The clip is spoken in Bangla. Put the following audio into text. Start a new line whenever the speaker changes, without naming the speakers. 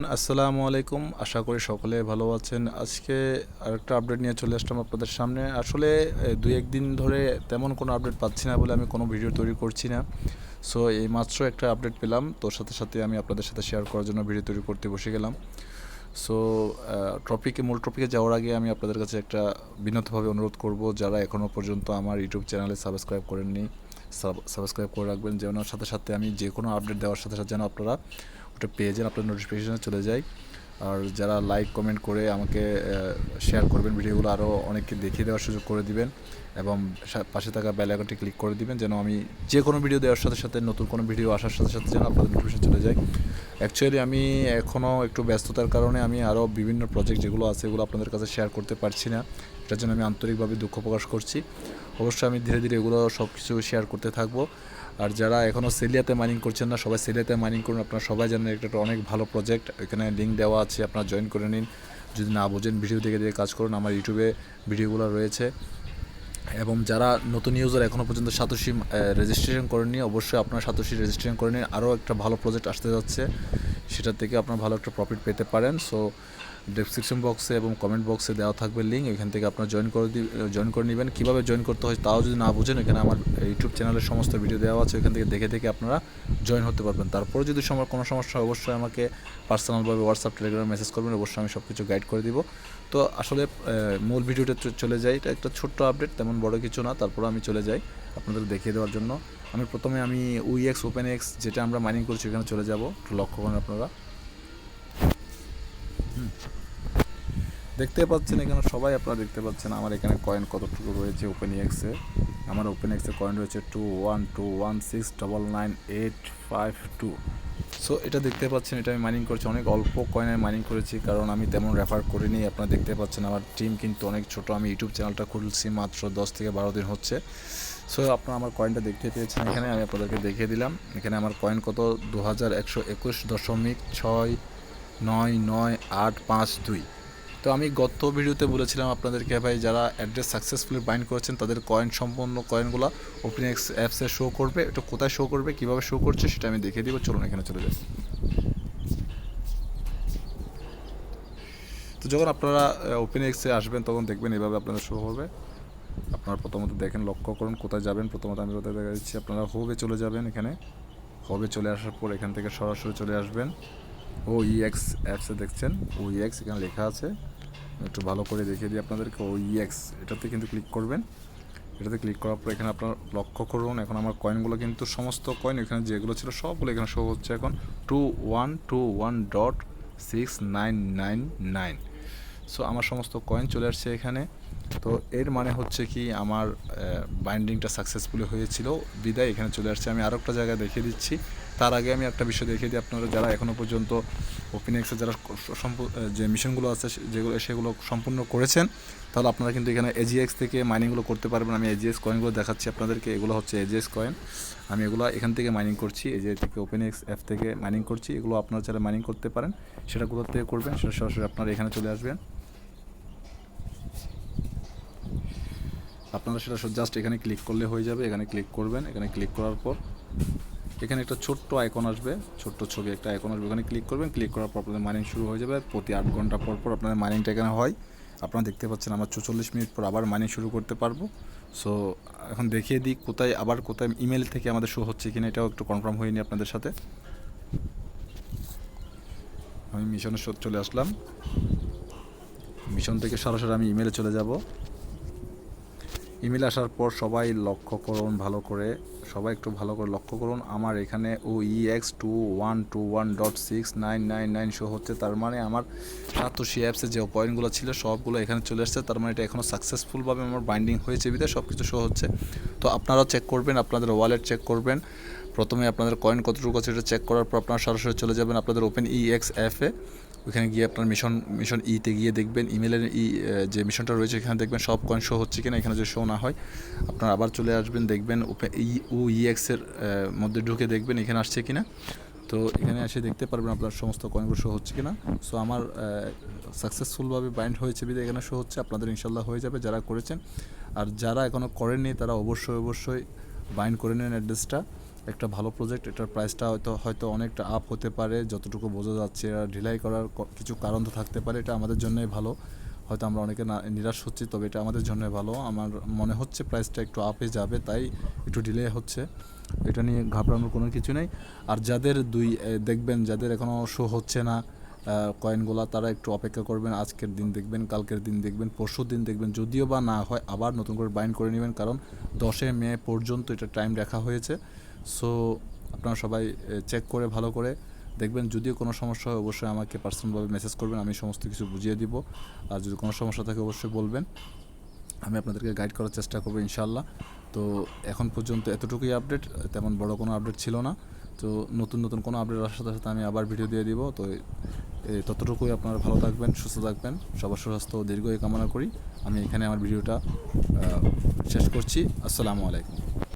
আসসালামু আলাইকুম। আশা করি সকলে ভালো আছেন। আজকে আরেকটা আপডেট নিয়ে চলে আসলাম আপনাদের সামনে। আসলে দুই একদিন ধরে তেমন কোনো আপডেট পাচ্ছি না বলে আমি কোনো ভিডিও তৈরি করছি না। সো এই মাত্র একটা আপডেট পেলাম। তোর সাথে সাথে আমি আপনাদের সাথে শেয়ার করার জন্য ভিডিও তৈরি করতে বসে গেলাম। সো টপিকে মূল টপিকে যাওয়ার আগে আমি আপনাদের কাছে একটা বিনতভাবে অনুরোধ করব। যারা এখনও পর্যন্ত আমার ইউটিউব চ্যানেলে সাবস্ক্রাইব করেননি সাবস্ক্রাইব করে রাখবেন। যেন সাথে সাথে আমি যে কোনো আপডেট দেওয়ার সাথে সাথে যেন আপনারা ওটা পেয়ে যান, আপনার নোটিফিকেশানে চলে যায়। আর যারা লাইক কমেন্ট করে আমাকে শেয়ার করবেন ভিডিওগুলো আরও অনেককে দেখিয়ে দেওয়ার সুযোগ করে দিবেন এবং পাশে থাকা বেল আইকনটি ক্লিক করে দিবেন যেন আমি যে কোনো ভিডিও দেওয়ার সাথে সাথে, নতুন কোনো ভিডিও আসার সাথে সাথে যেন আপনাদের নোটিফিকেশন চলে যায়। অ্যাকচুয়ালি আমি এখনও একটু ব্যস্ততার কারণে আমি আরও বিভিন্ন প্রজেক্ট যেগুলো আছে, এগুলো আপনাদের কাছে শেয়ার করতে পারছি না। এটার জন্য আমি আন্তরিকভাবে দুঃখ প্রকাশ করছি। অবশ্যই আমি ধীরে ধীরে এগুলো সব কিছু শেয়ার করতে থাকব। আর যারা এখনও সেলিয়াতে মাইনিং করছেন না, সবাই সেলিয়াতে মাইনিং করুন। আপনারা সবাই জানেন একটা অনেক ভালো প্রজেক্ট এখানে লিঙ্ক দেওয়া আছে, আপনারা জয়েন করে নিন। যদি না বোঝেন ভিডিও দেখে দেখে কাজ করুন। আমার ইউটিউবে ভিডিওগুলো রয়েছে। এবং যারা নতুন ইউজার এখনও পর্যন্ত সাতোশি রেজিস্ট্রেশন করেননি, অবশ্যই আপনার সাতোশি রেজিস্ট্রেশন করে নিন। আরও একটা ভালো প্রজেক্ট আসতে যাচ্ছে। সেটা থেকে আপনার ভালো একটা প্রফিট পেতে পারেন। সো ডেসক্রিপশন বক্সে এবং কমেন্ট বক্সে দেওয়া থাকবে লিঙ্ক এখান থেকে আপনারা জয়েন করে জয়েন করে নেবেন। কীভাবে জয়েন করতে হয় তাও যদি না বুঝেন, এখানে আমার ইউটিউব চ্যানেলের সমস্ত ভিডিও দেওয়া আছে, এখান থেকে দেখে দেখে আপনারা জয়েন হতে পারবেন। তারপরে যদি সময় কোনো সমস্যা হয়, অবশ্যই আমাকে পার্সোনালভাবে হোয়াটসঅ্যাপ টেলিগ্রামে মেসেজ করবেন, অবশ্যই আমি সব কিছু গাইড করে দিব। তো আসলে মূল ভিডিওটা চলে যাই। এটা একটা ছোট্ট আপডেট তেমন বড় কিছু না। তারপর আমি চলে যাই আপনাদের দেখিয়ে দেওয়ার জন্য। আমি প্রথমে আমি উইএক্স ওপেন এক্স যেটা আমরা মাইনিং করছি, ওখানে চলে যাব। একটু লক্ষ্য করেন আপনারা। দেখতে পাচ্ছেন এখানে সবাই আপনারা দেখতে পাচ্ছেন আমার এখানে কয়েন কতটুকু রয়েছে ওপেন এক্সে আমার ওপেন এক্সে কয়েন রয়েছে two one two one six double nine eight five two so এটা দেখতে পাচ্ছেন, এটা আমি মাইনিং করছি, অনেক অল্প কয়েনে মাইনিং করেছি, কারণ আমি তেমন রেফার করিনি। আপনারা দেখতে পাচ্ছেন, আমার টিম কিন্তু অনেক ছোট, আমি ইউটিউব চ্যানেলটা খুলছি মাত্র দশ থেকে বারো দিন হচ্ছে। সো আপনারা আমার কয়েনটা দেখতে পেয়েছেন এখানে, আমি আপনাদেরকে দেখিয়ে দিলাম। এখানে আমার কয়েন কত? দু হাজার একশো একুশ দশমিক ছয় নয় নয় আট পাঁচ দুই। তো আমি গত ভিডিওতে বলেছিলাম আপনাদেরকে ভাই, যারা অ্যাড্রেস সাকসেসফুলি বাইন্ড করেছেন, তাদের কয়েন সম্পন্ন কয়েনগুলো ওপেন এক্স অ্যাপসে শো করবে। এটা কোথায় শো করবে, কীভাবে শো করছে, সেটা আমি দেখিয়ে দিব। চলুন এখানে চলে যাই। তো যখন আপনারা ওপেন এক্সে আসবেন, তখন দেখবেন এভাবে আপনাদের শো হবে। আপনারা প্রথমত দেখেন, লক্ষ্য করুন কোথায় যাবেন। প্রথমত আমি কোথায় দেখা দিচ্ছি আপনারা হবে চলে যাবেন এখানে। হবে চলে আসার পর এখান থেকে সরাসরি চলে আসবেন। ও ইএক্স অ্যাপসে দেখছেন ও ইএক্স এখানে লেখা আছে। একটু ভালো করে দেখিয়ে দিই আপনাদেরকে ও ইএক্স এটাতে কিন্তু ক্লিক করবেন। এটাতে ক্লিক করার পর এখানে আপনার লক্ষ্য করুন, এখন আমার কয়েনগুলো কিন্তু সমস্ত কয়েন এখানে যেগুলো ছিল সবগুলো এখানে শো হচ্ছে এখন। Two one two one dot six nine nine nine so আমার সমস্ত কয়েন চলে আসছে এখানে। তো এর মানে হচ্ছে কি আমার বাইন্ডিংটা সাকসেসফুলি হয়েছিল। বিদায়, এখানে চলে আসছে। আমি আরও একটা জায়গায় দেখিয়ে দিচ্ছি। তার আগে আমি একটা বিষয় দেখিয়ে দিই আপনারা যারা এখনও পর্যন্ত ওপেন এক্সে যারা যে মিশনগুলো আছে যেগুলো, সেগুলো সম্পূর্ণ করেছেন, তাহলে আপনারা কিন্তু এখানে এজিএক্স থেকে মাইনিংগুলো করতে পারবেন। আমি এজিএক্স কয়েনগুলো দেখাচ্ছি আপনাদেরকে। এগুলো হচ্ছে এজিএক্স কয়েন আমি এগুলো এখান থেকে মাইনিং করছি। এজে থেকে ওপেন এক্স অ্যাপ থেকে মাইনিং করছি। এগুলো আপনারা যারা মাইনিং করতে পারেন। সেটা কোথা থেকে করবেন, সেটা সরাসরি আপনারা এখানে চলে আসবেন। আপনারা সেটা জাস্ট এখানে ক্লিক করলে হয়ে যাবে, এখানে ক্লিক করবেন, এখানে ক্লিক করার পর এখানে একটা ছোট্ট আইকন আসবে, ছোট্ট ছবি একটা আইকন আসবে, ওখানে ক্লিক করবেন ক্লিক করার পর আপনাদের মাইনিং শুরু হয়ে যাবে। প্রতি আট ঘণ্টা পর পর আপনাদের মাইনিংটা এখানে হয়। আপনারা দেখতে পাচ্ছেন আমার চৌচল্লিশ মিনিট পর আবার মাইনিং শুরু করতে পারব। সো এখন দেখিয়ে দিই কোথায়, আবার কোথায় ইমেল থেকে আমাদের শো হচ্ছে কিনা, এটাও একটু কনফার্ম হয়নি আপনাদের সাথে। আমি মিশনের সাথে চলে আসলাম। মিশন থেকে সরাসরি আমি ইমেলে চলে যাব। ইমেল আসার পর সবাই লক্ষ্য করুন ভালো করে, সবাই একটু ভালো করে লক্ষ্য করুন। আমার এখানে O EX two one two one dot six nine nine nine show হচ্ছে, তার মানে আমার সাতোশি অ্যাপসে যে পয়েন্টগুলো ছিল, সবগুলো এখানে চলে আসছে তার মানে এটা এখনও সাকসেসফুলভাবে আমার বাইন্ডিং হয়েছে বিধায় সব কিছু শো হচ্ছে। তো আপনারাও চেক করবেন, আপনাদের ওয়ালেট চেক করবেন। প্রথমে আপনাদের কয়েন কতটুকু আছে এটা চেক করার পর আপনারা সরাসরি চলে যাবেন আপনাদের ওপেন ইএক্স অ্যাপে ওখানে গিয়ে আপনার মিশন মিশন ইতে গিয়ে দেখবেন ইমেলের ই যে মিশনটা রয়েছে এখানে দেখবেন সব কয়েন শো হচ্ছে কিনা, এখানে যদি শো না হয়, আপনারা আবার চলে আসবেন, দেখবেন ই ও ইএক্সের মধ্যে ঢুকে দেখবেন এখানে আসছে কিনা। তো এখানে এসে দেখতে পারবেন আপনার সমস্ত কয়েনগুলো শো হচ্ছে কিনা। সো আমার সাকসেসফুলভাবে বাইন্ড হয়েছে বিধে এখানে শো হচ্ছে, আপনাদের ইনশাল্লাহ হয়ে যাবে যারা করেছেন। আর যারা এখনও করেননি, তারা অবশ্যই অবশ্যই বাইন্ড করে নেন অ্যাড্রেসটা একটা ভালো প্রজেক্ট এটার প্রাইসটা হয়তো হয়তো অনেকটা আপ হতে পারে, যতটুকু বোঝা যাচ্ছে এরা ঢিলাই করার কিছু কারণ তো থাকতে পারে, এটা আমাদের জন্যই ভালো। হয়তো আমরা অনেকে নিরাশ হচ্ছি, তবে এটা আমাদের জন্য ভালো। আমার মনে হচ্ছে প্রাইসটা একটু আপে যাবে, তাই একটু ডিলে হচ্ছে। এটা নিয়ে ঘাবড়ানোর কোনো কিছু নেই। আর যাদের দুই দেখবেন, যাদের এখনও শো হচ্ছে না কয়েনগুলা তারা একটু অপেক্ষা করবেন, আজকের দিন দেখবেন, কালকের দিন দেখবেন, পরশু দিন দেখবেন, যদিও বা না হয়, আবার নতুন করে বাইন্ড করে নেবেন, কারণ দশে মে পর্যন্ত এটা টাইম রাখা হয়েছে। সো আপনারা সবাই চেক করে, ভালো করে দেখবেন। যদিও কোনো সমস্যা হয়, অবশ্যই আমাকে পার্সোনালভাবে মেসেজ করবেন। আমি সমস্ত কিছু বুঝিয়ে দিব। আর যদি কোনো সমস্যা থাকে, অবশ্যই বলবেন। আমি আপনাদেরকে গাইড করার চেষ্টা করব ইনশাল্লাহ তো, এখন পর্যন্ত এতটুকুই আপডেট তেমন বড় কোনো আপডেট ছিল না। তো, নতুন নতুন কোনো আপডেট আসার সাথে সাথে আমি আবার ভিডিও দিয়ে দিব। তো ততটুকুই আপনারা ভালো থাকবেন, সুস্থ থাকবেন। সবার সুস্বাস্থ্য ও দীর্ঘই কামনা করি। আমি এখানে আমার ভিডিওটা শেষ করছি। আসসালামু আলাইকুম।